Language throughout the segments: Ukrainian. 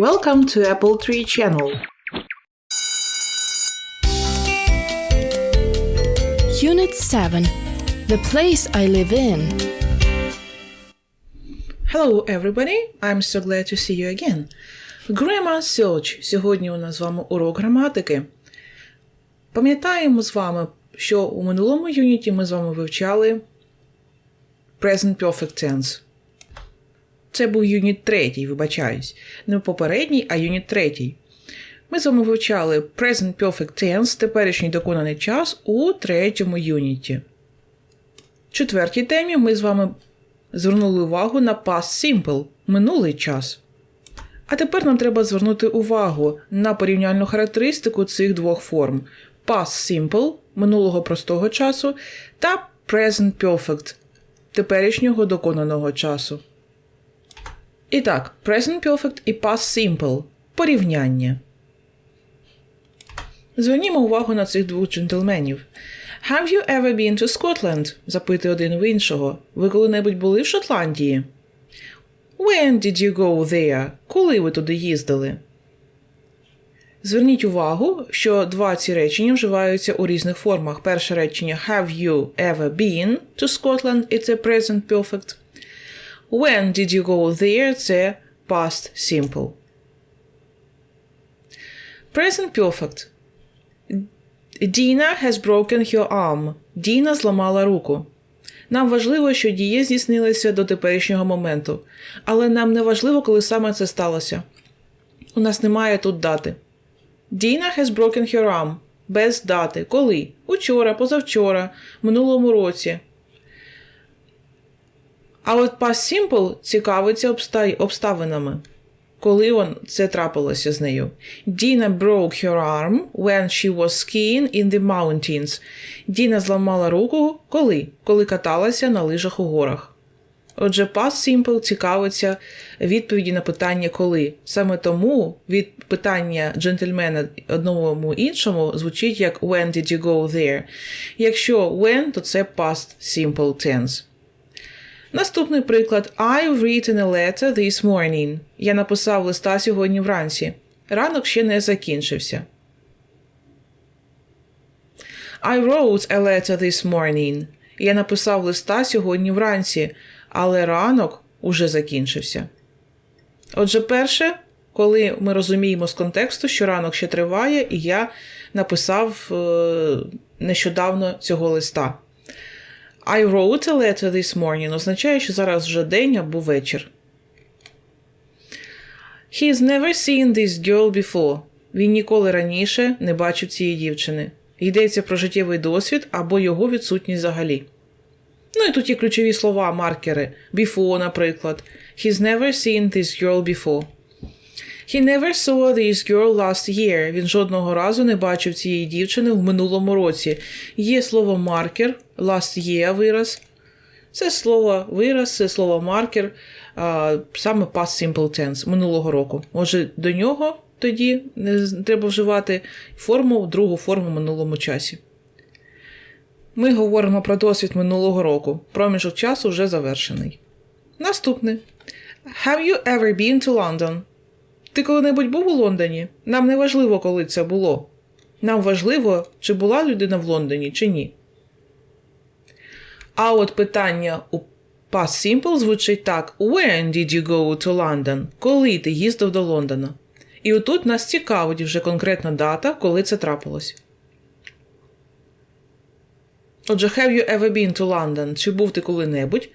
Welcome to Apple Tree Channel. Unit 7 The Place I Live In. Hello, everybody. I'm so glad to see you again. Grammar Search. Сьогодні у нас з вами урок граматики. Пам'ятаємо з вами, що у минулому юніті ми з вами вивчали Present Perfect Tense. Це був юніт третій, вибачаюсь. Не попередній, а юніт третій. Ми з вами вивчали Present Perfect Tense, теперішній доконаний час у третьому юніті. В четвертій темі ми з вами звернули увагу на Past Simple минулий час. А тепер нам треба звернути увагу на порівняльну характеристику цих двох форм: Past Simple минулого простого часу та Present Perfect теперішнього доконаного часу. І так, Present Perfect і Past Simple порівняння. Звернімо увагу на цих двох джентльменів. Have you ever been to Scotland? запитує один в іншого. Ви коли-небудь були в Шотландії? When did you go there? Коли ви туди їздили? Зверніть увагу, що два ці речення вживаються у різних формах. Перше речення Have you ever been to Scotland? І це present perfect. When did you go there? Це past simple. Present perfect. Діна has broken her arm. Діна зламала руку. Нам важливо, що дія здійснилася до теперішнього моменту, але нам не важливо, коли саме це сталося. У нас немає тут дати. Діна has broken her arm. Без дати. Коли? Учора, позавчора, минулому році. А от past simple цікавиться обста- обставинами. Коли он це трапилося з нею. Діна broke her arm when she was skiing in the mountains. Діна зламала руку коли? Коли каталася на лижах у горах. Отже, past simple цікавиться відповіді на питання коли. Саме тому від питання джентльмена одному іншому звучить як when did you go there. Якщо when, то це past simple tense. Наступний приклад. I've written a letter this morning. Я написав листа сьогодні вранці. Ранок ще не закінчився. I wrote a letter this morning. Я написав листа сьогодні вранці, але ранок уже закінчився. Отже, перше, коли ми розуміємо з контексту, що ранок ще триває, і я написав е, нещодавно цього листа. I wrote a letter this morning означає, що зараз вже день або вечір. He's never seen this girl before. Він ніколи раніше не бачив цієї дівчини. Йдеться про життєвий досвід або його відсутність взагалі. Ну і тут є ключові слова, маркери. Before, наприклад. He's never seen this girl before. He never saw this girl last year. Він жодного разу не бачив цієї дівчини в минулому році. Є слово маркер, last year вираз. Це слово вираз, це слово маркер, саме past simple tense минулого року. Отже, до нього тоді треба вживати форму, другу форму в минулому часі. Ми говоримо про досвід минулого року. Проміжок часу вже завершений. Наступне. Have you ever been to London? Ти коли-небудь був у Лондоні? Нам не важливо, коли це було. Нам важливо, чи була людина в Лондоні, чи ні. А от питання у Past Simple звучить так: When did you go to London? Коли ти їздив до Лондона? І отут нас цікавить вже конкретна дата, коли це трапилось. Отже, have you ever been to London? Чи був ти коли-небудь?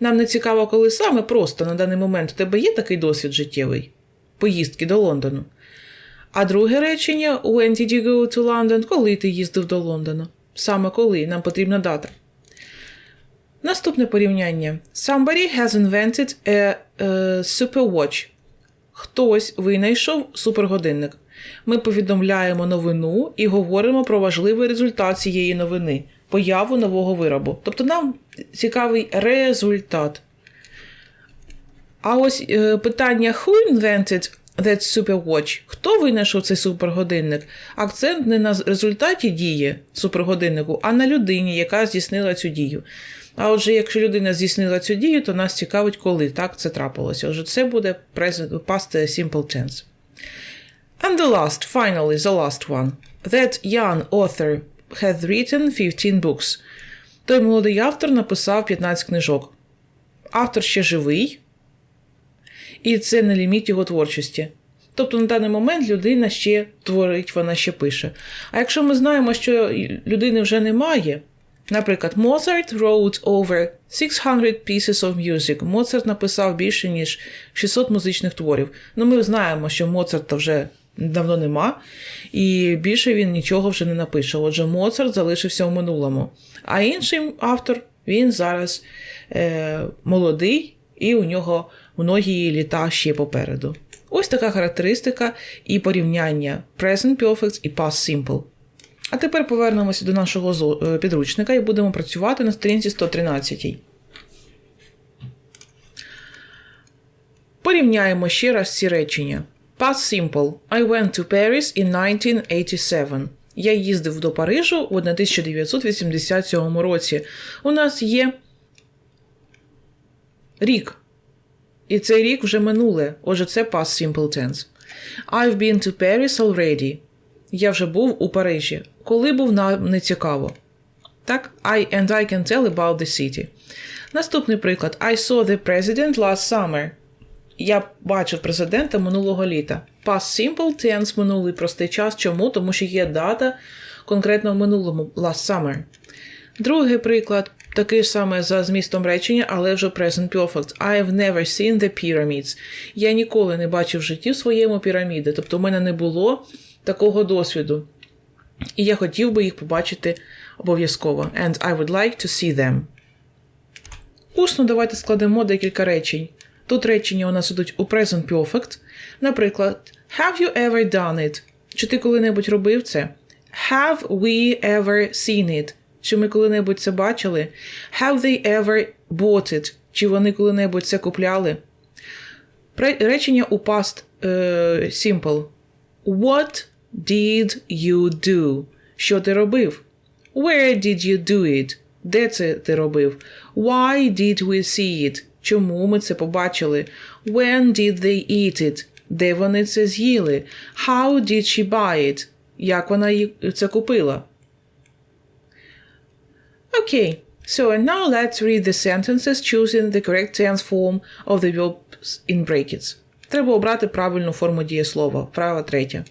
Нам не цікаво, коли саме просто на даний момент у тебе є такий досвід життєвий поїздки до Лондону. А друге речення When did you go to London? Коли ти їздив до Лондона? Саме коли нам потрібна дата. Наступне порівняння. Somebody has invented a, a superwatch. Хтось винайшов супергодинник. Ми повідомляємо новину і говоримо про важливий результат цієї новини, появу нового виробу. Тобто нам цікавий результат. А ось е, питання Who invented that superwatch? Хто винайшов цей супергодинник? Акцент не на результаті дії супергодиннику, а на людині, яка здійснила цю дію. А отже, якщо людина здійснила цю дію, то нас цікавить, коли так це трапилося. Отже, це буде past simple tense. And the last, finally, the last one. That young author had written 15 books. Той молодий автор написав 15 книжок. Автор ще живий, і це не ліміт його творчості. Тобто на даний момент людина ще творить, вона ще пише. А якщо ми знаємо, що людини вже немає, наприклад, Mozart wrote over 600 pieces of music. Моцарт написав більше, ніж 600 музичних творів. Ну, ми знаємо, що Моцарта вже давно нема, і більше він нічого вже не напише. Отже, Моцарт залишився в минулому. А інший автор, він зараз е, молодий, і у нього многі літа ще попереду. Ось така характеристика і порівняння Present Perfect і Past Simple. А тепер повернемося до нашого е, підручника і будемо працювати на сторінці 113. Порівняємо ще раз ці речення. Past Simple. I went to Paris in 1987. Я їздив до Парижу в 1987 році. У нас є рік. І цей рік вже минуле. Отже, це past simple tense. I've been to Paris already. Я вже був у Парижі. Коли був нам не цікаво. Так, I and I can tell about the city. Наступний приклад. I saw the president last summer. Я бачив президента минулого літа. Past simple tense минулий простий час. Чому? Тому що є дата конкретно в минулому last summer. Другий приклад такий ж саме за змістом речення, але вже present perfect. I have never seen the pyramids. Я ніколи не бачив в житті в своєму піраміди. Тобто в мене не було такого досвіду. І я хотів би їх побачити обов'язково. And I would like to see them. Усно давайте складемо декілька речень. Тут речення у нас ідуть у present perfect. Наприклад, Have you ever done it? Чи ти коли-небудь робив це? Have we ever seen it? Чи ми коли-небудь це бачили? Have they ever bought it? Чи вони коли-небудь це купляли? Речення у past е, simple. What did you do? Що ти робив? Where did you do it? Де це ти робив? Why did we see it? Чому ми це побачили? When did they eat it? Де вони це з'їли? How did she buy it? Як вона її це купила? Okay, so and now let's read the sentences choosing the correct tense form of the verbs in brackets. Треба обрати правильну форму дієслова. Права третя.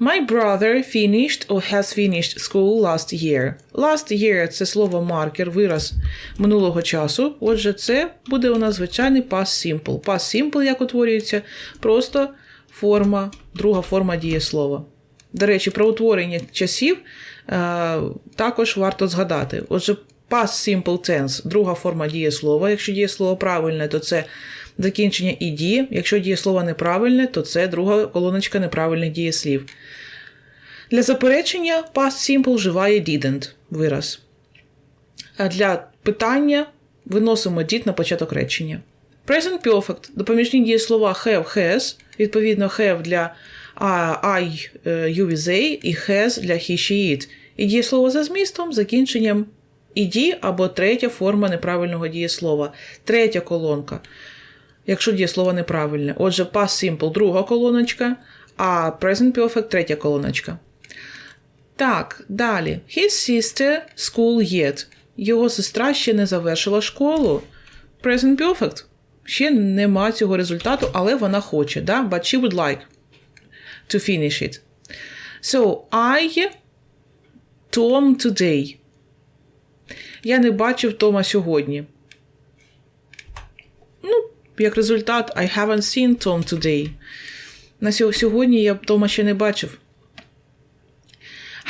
My brother finished or has finished school last year. Last year – це слово маркер, вираз минулого часу. Отже, це буде у нас звичайний past simple. Past simple, як утворюється, просто форма, друга форма дієслова. До речі, про утворення часів е, також варто згадати. Отже, past simple tense – друга форма дієслова. Якщо дієслово правильне, то це закінчення «іді». Якщо дієслово неправильне, то це друга колоночка неправильних дієслів. Для заперечення past simple вживає didn't вираз. А для питання виносимо did на початок речення. Present perfect – допоміжні дієслова have, has, відповідно have для I, you with they і has для he, she, it. І дієслово за змістом закінченням іді або третя форма неправильного дієслова. Третя колонка. Якщо дієслово неправильне. Отже, past simple друга колоночка, а present perfect третя колоночка. Так, далі. His sister school yet. Його сестра ще не завершила школу. Present perfect. Ще нема цього результату, але вона хоче. Да? But she would like to finish it. So, I Tom today. Я не бачив Тома сьогодні. Ну, як результат, I haven't seen Tom today. На сьо- сьогодні я Тома ще не бачив.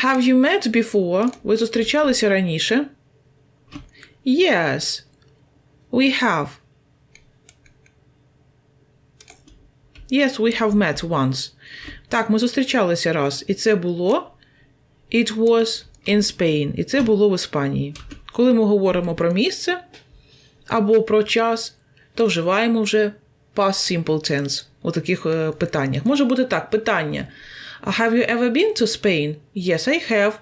Have you met before? Ви зустрічалися раніше? Yes, we have. Yes, we have met once. Так, ми зустрічалися раз. І це було It was in Spain. І це було в Іспанії. Коли ми говоримо про місце або про час, то вживаємо вже past simple tense у таких е, питаннях. Може бути так: питання. Have you ever been to Spain? Yes, I have.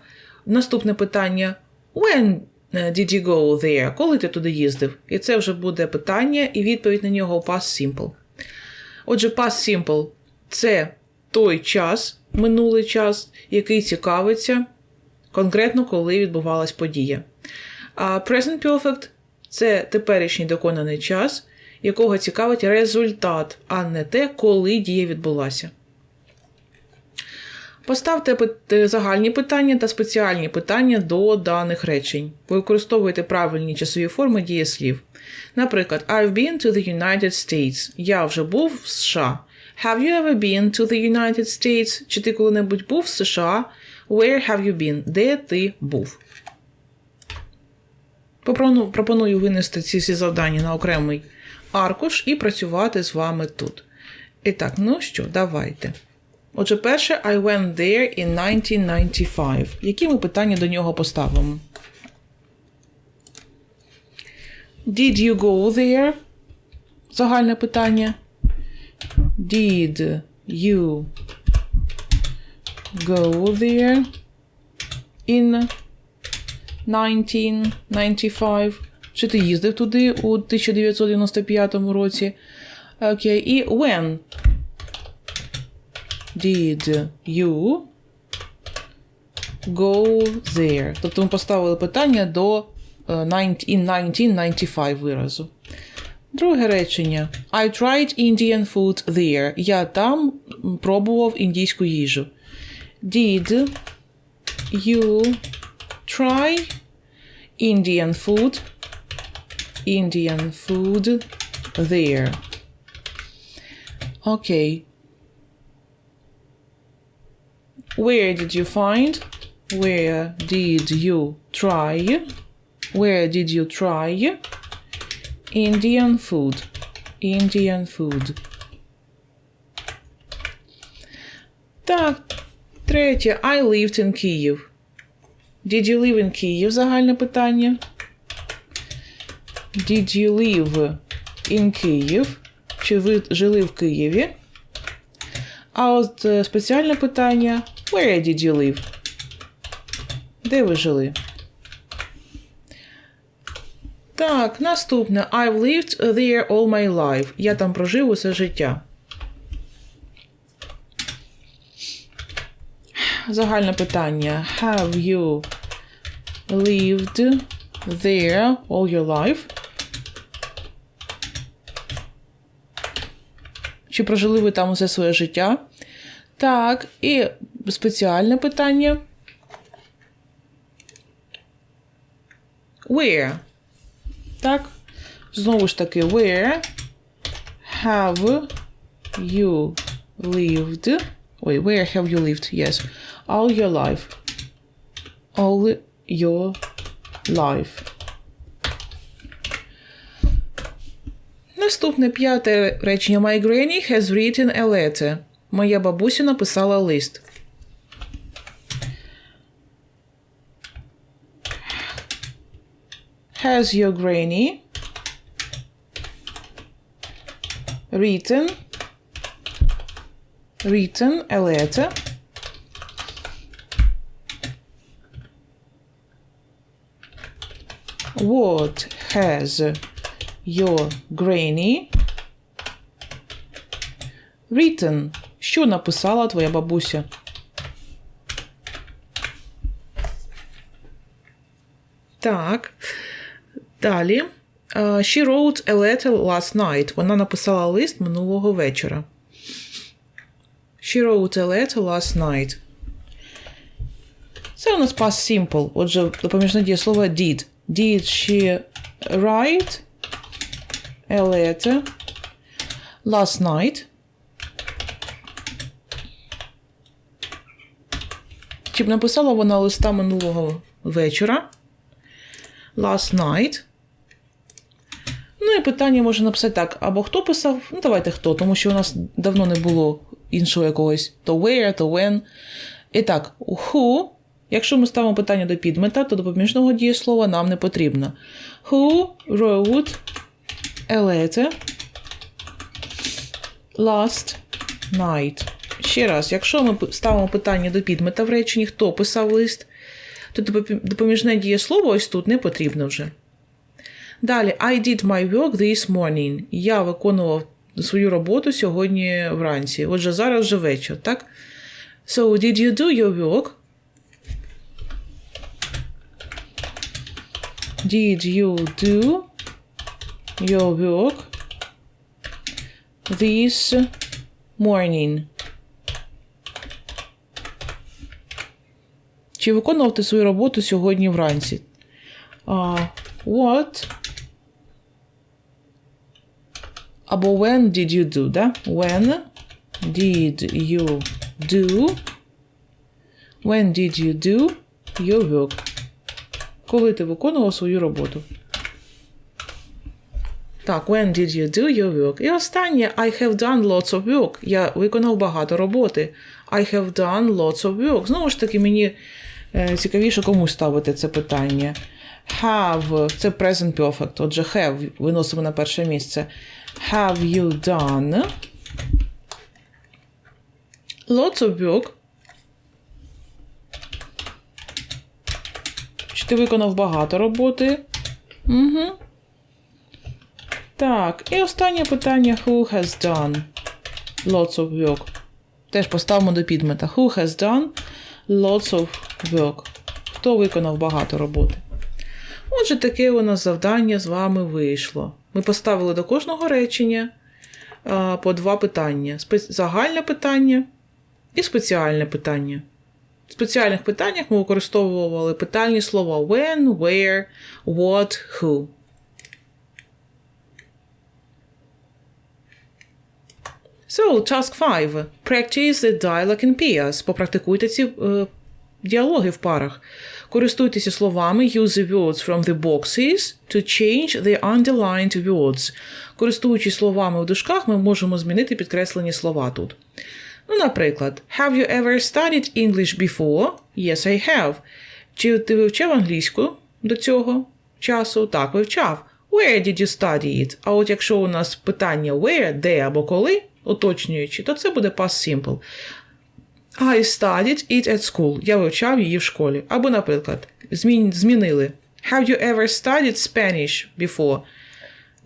Наступне питання. When е, did you go there? Коли ти туди їздив? І це вже буде питання, і відповідь на нього past simple. Отже, past simple це той час, минулий час, який цікавиться конкретно, коли відбувалась подія. А present perfect це теперішній доконаний час, якого цікавить результат, а не те, коли дія відбулася. Поставте загальні питання та спеціальні питання до даних речень. Ви використовуєте правильні часові форми дієслів. Наприклад, I've been to the United States. Я вже був в США. Have you ever been to the United States? Чи ти коли-небудь був в США? Where have you been? Де ти був? Пропоную винести ці всі завдання на окремий аркуш і працювати з вами тут. І так, ну що, давайте. Отже, перше, I went there in 1995. Які ми питання до нього поставимо? Did you go there? Загальне питання. Did you go there in 1995? Чи ти їздив туди у 1995 році? Окей, і when did you go there? Тобто ми поставили питання до е, 19 in 1995 виразу. Друге речення. I tried Indian food there. Я там пробував індійську їжу. Did you try Indian food? Indian food there. Окей. Where did you find? Where did you try? Where did you try? Indian food. Indian food. Так, третє. I lived in Kyiv. Did you live in Kyiv? Загальне питання. Did you live in Kyiv? Чи ви жили в Києві? А от е, спеціальне питання: Where did you live? Де ви жили? Так, наступне. I've lived there all my life. Я там прожив усе життя. Загальне питання. Have you lived there all your life? Чи прожили ви там усе своє життя? Так, і спеціальне питання. Where? Так. Знову ж таки, where have you lived? Ой, where have you lived? Yes. All your life. All your life. Наступне п'яте речення. My granny has written a letter. Моя бабуся написала лист. Has your granny written written a letter? What has your granny written? Що написала твоя бабуся? Так. Далі. Uh, she wrote a letter last night. Вона написала лист минулого вечора. She wrote a letter last night. Це у нас past simple. Отже, допоміжне дієслово did. Did she write a letter last night? Чи б написала вона листа минулого вечора? Last night. Ну і питання може написати так: або хто писав? Ну, давайте хто, тому що у нас давно не було іншого якогось то where, то when. І так, who. Якщо ми ставимо питання до підмета, то допоміжного дієслова нам не потрібно. Who wrote a letter last night? Ще раз, якщо ми ставимо питання до підмета в реченні, хто писав лист, то допоміжне дієслово ось тут не потрібно вже. Далі, I did my work this morning. Я виконував свою роботу сьогодні вранці. Отже, зараз вже вечір, так? So, did you do your work? Did you do your work this morning? Чи виконував ти свою роботу сьогодні вранці? Uh, what або when did you do, да? When did you do? When did you do your work? Коли ти виконував свою роботу? Так, when did you do your work? І останнє I have done lots of work. Я виконав багато роботи. I have done lots of work. Знову ж таки, мені е, цікавіше кому ставити це питання. Have це present perfect. Отже, have виносимо на перше місце. Have you done lots of work? Чи ти виконав багато роботи? Угу. Так, і останнє питання: Who has done lots of work? Теж поставимо до підмета. Who has done lots of work? Хто виконав багато роботи? Отже, таке у нас завдання з вами вийшло. Ми поставили до кожного речення по два питання: загальне питання і спеціальне питання. В спеціальних питаннях ми використовували питальні слова when, where, what, who. So, task 5. Practice the dialogue in pairs. Попрактикуйте ці е, діалоги в парах. Користуйтеся словами use the words from the boxes to change the underlined words. Користуючись словами в дужках, ми можемо змінити підкреслені слова тут. Ну, наприклад, Have you ever studied English before? Yes, I have. Чи ти вивчав англійську до цього часу? Так, вивчав. Where did you study it? А от якщо у нас питання where, де або коли, уточнюючи, то це буде past simple. I studied it at school. Я вивчав її в школі. Або, наприклад, змін, змінили. Have you ever studied Spanish before?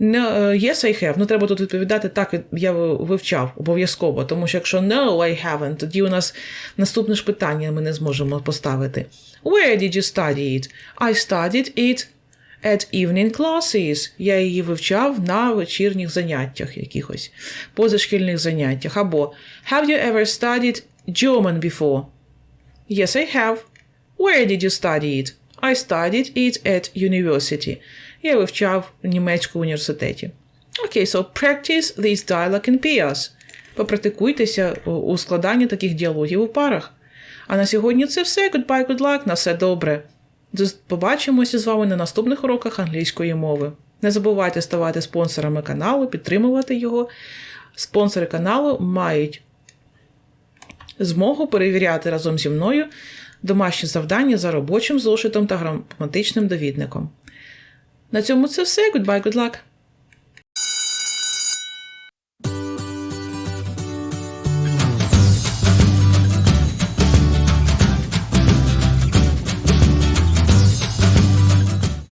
No, е, yes, I have. Ну, треба тут відповідати так, я вивчав обов'язково. Тому що якщо no, I haven't, тоді у нас наступне ж питання ми не зможемо поставити. Where did you study it? I studied it at evening classes. Я її вивчав на вечірніх заняттях якихось, позашкільних заняттях. Або Have you ever studied German before? Yes, I have. Where did you study it? I studied it at university. Я вивчав в університеті. Окей, so practice this dialogue in pairs. Попрактикуйтеся у- у складанні таких діалогів у парах. А на сьогодні це все. Goodbye, good luck, на все добре. Побачимося з вами на наступних уроках англійської мови. Не забувайте ставати спонсорами каналу, підтримувати його. Спонсори каналу мають змогу перевіряти разом зі мною домашні завдання за робочим зошитом та граматичним довідником. На цьому це все. Goodbye, good luck!